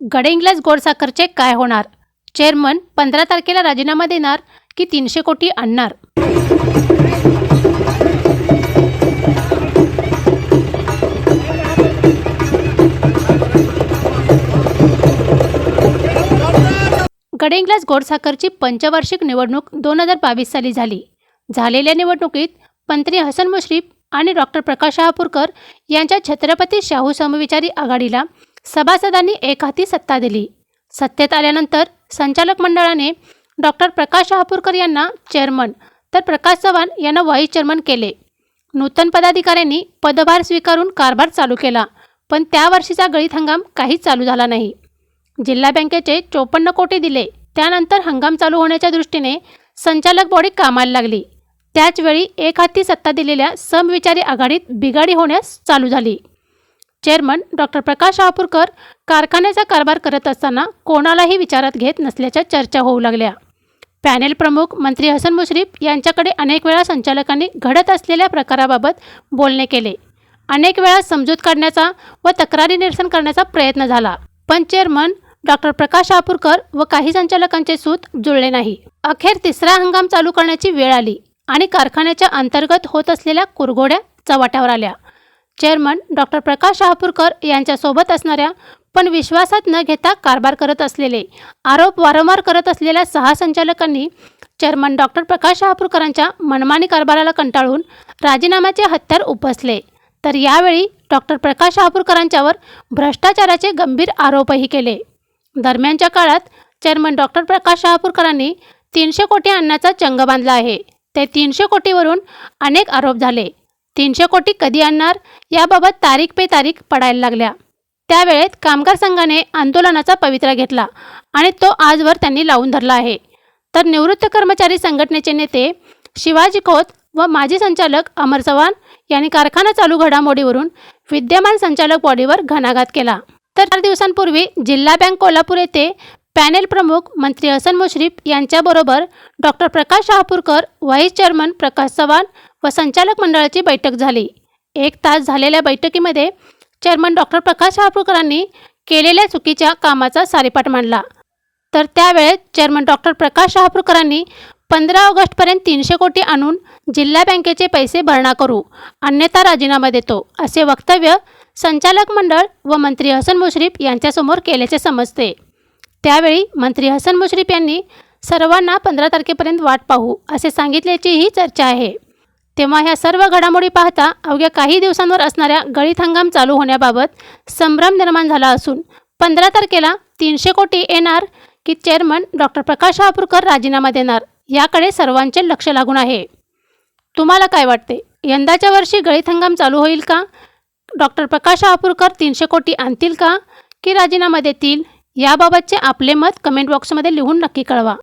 गडिंग्लज गोडसाखरचे काय होणार? चेअरमन पंधरा तारखेला राजीनामा देणार की तीनशे कोटी आणणार? गडिंग्लज गोडसाखरची पंचवार्षिक निवडणूक दोन हजार बावीस साली झाली. झालेल्या निवडणुकीत मंत्री हसन मुश्रीफ आणि डॉक्टर प्रकाश शहापूरकर यांच्या छत्रपती शाहू समविचारी आघाडीला सभासदांनी एकहाती सत्ता दिली. सत्तेत आल्यानंतर संचालक मंडळाने डॉक्टर प्रकाश शहापूरकर यांना चेअरमन तर प्रकाश चव्हाण यांना व्हाईस चेअरमन केले. नूतन पदाधिकाऱ्यांनी पदभार स्वीकारून कारभार चालू केला पण त्या वर्षीचा गळीत हंगाम काहीच चालू झाला नाही. जिल्हा बँकेचे चोपन्न कोटी दिले त्यानंतर हंगाम चालू होण्याच्या दृष्टीने संचालक बॉडी कामाला लागली. त्याचवेळी एक हाती सत्ता दिलेल्या समविचारी आघाडीत बिघाडी होण्यास चालू झाली. चेअरमन डॉक्टर प्रकाश आपूरकर कारखान्याचा कारभार करत असताना कोणालाही विचारात घेत नसल्याच्या चर्चा होऊ लागल्या. पॅनेल प्रमुख मंत्री हसन मुश्रीफ यांच्याकडे अनेक वेळा संचालकांनी घडत असलेल्या प्रकाराबाबत बोलणे केले. अनेक वेळा समजूत काढण्याचा व तक्रारी निरसन करण्याचा प्रयत्न झाला. पण चेअरमन डॉक्टर प्रकाश आपूरकर व काही संचालकांचे सूत जुळले नाही. अखेर तिसरा हंगाम चालू करण्याची वेळ आली आणि कारखान्याच्या अंतर्गत होत असलेल्या कुरघोड्या चव्हाट्यावर आल्या. चेअरमन डॉक्टर प्रकाश शहापूरकर यांच्यासोबत असणाऱ्या पण विश्वासात न घेता कारभार करत असलेले आरोप वारंवार करत असलेल्या सहा संचालकांनी चेअरमन डॉक्टर प्रकाश शहापूरकरांच्या मनमानी कारभाराला कंटाळून राजीनाम्याचे हत्यार उपसले. तर यावेळी डॉक्टर प्रकाश शहापूरकरांच्यावर भ्रष्टाचाराचे गंभीर आरोपही केले. दरम्यानच्या काळात चेअरमन डॉक्टर प्रकाश शहापूरकरांनी तीनशे कोटी आणण्याचा चंग बांधला आहे. ते तीनशे कोटीवरून अनेक आरोप झाले. तीनशे कोटी कधी आणणार? याबाबत तारीख पे तारीख पडायला लागल्या. त्यावेळेत कामगार संघाने आंदोलनाचा पवित्रा घेतला आणि तो आजवर त्यांनी लावून धरला आहे. तर निवृत्त कर्मचारी संघटनेचे नेते शिवाजी खोत व माजी संचालक अमर चव्हाण यांनी कारखाना चालू घडामोडीवरून विद्यमान संचालक बॉडीवर घणाघात केला. तर चार दिवसांपूर्वी जिल्हा बँक कोल्हापूर येथे पॅनेल प्रमुख मंत्री हसन मुश्रीफ यांच्याबरोबर doctor Prakash Shahapurkar vice chairman Prakash Chavan व संचालक मंडळाची बैठक झाली. एक तास झालेल्या बैठकीमध्ये चेअरमन डॉक्टर प्रकाश शहापूरकरांनी केलेल्या चुकीच्या कामाचा सारेपाठ मांडला. तर त्यावेळेस चेअरमन डॉक्टर प्रकाश शहापूरकरांनी पंधरा ऑगस्टपर्यंत तीनशे कोटी आणून जिल्हा बँकेचे पैसे भरणा करू अन्यथा राजीनामा देतो असे वक्तव्य संचालक मंडळ व मंत्री हसन मुश्रीफ यांच्यासमोर केल्याचे समजते. त्यावेळी मंत्री हसन मुश्रीफ यांनी सर्वांना पंधरा तारखेपर्यंत वाट पाहू असे सांगितल्याचीही चर्चा आहे. तेव्हा ह्या सर्व घडामोडी पाहता अवघ्या काही दिवसांवर असणाऱ्या गळीत हंगाम चालू होण्याबाबत संभ्रम निर्माण झाला असून पंधरा तारखेला तीनशे कोटी येणार की चेअरमन डॉक्टर प्रकाश शहापूरकर राजीनामा देणार याकडे सर्वांचे लक्ष लागून आहे. तुम्हाला काय वाटते? यंदाच्या वर्षी गळीत हंगाम चालू होईल का? डॉक्टर प्रकाश शहापूरकर तीनशे कोटी आणतील का? की राजीनामा देतील? याबाबतचे आपले मत कमेंट बॉक्समध्ये लिहून नक्की कळवा.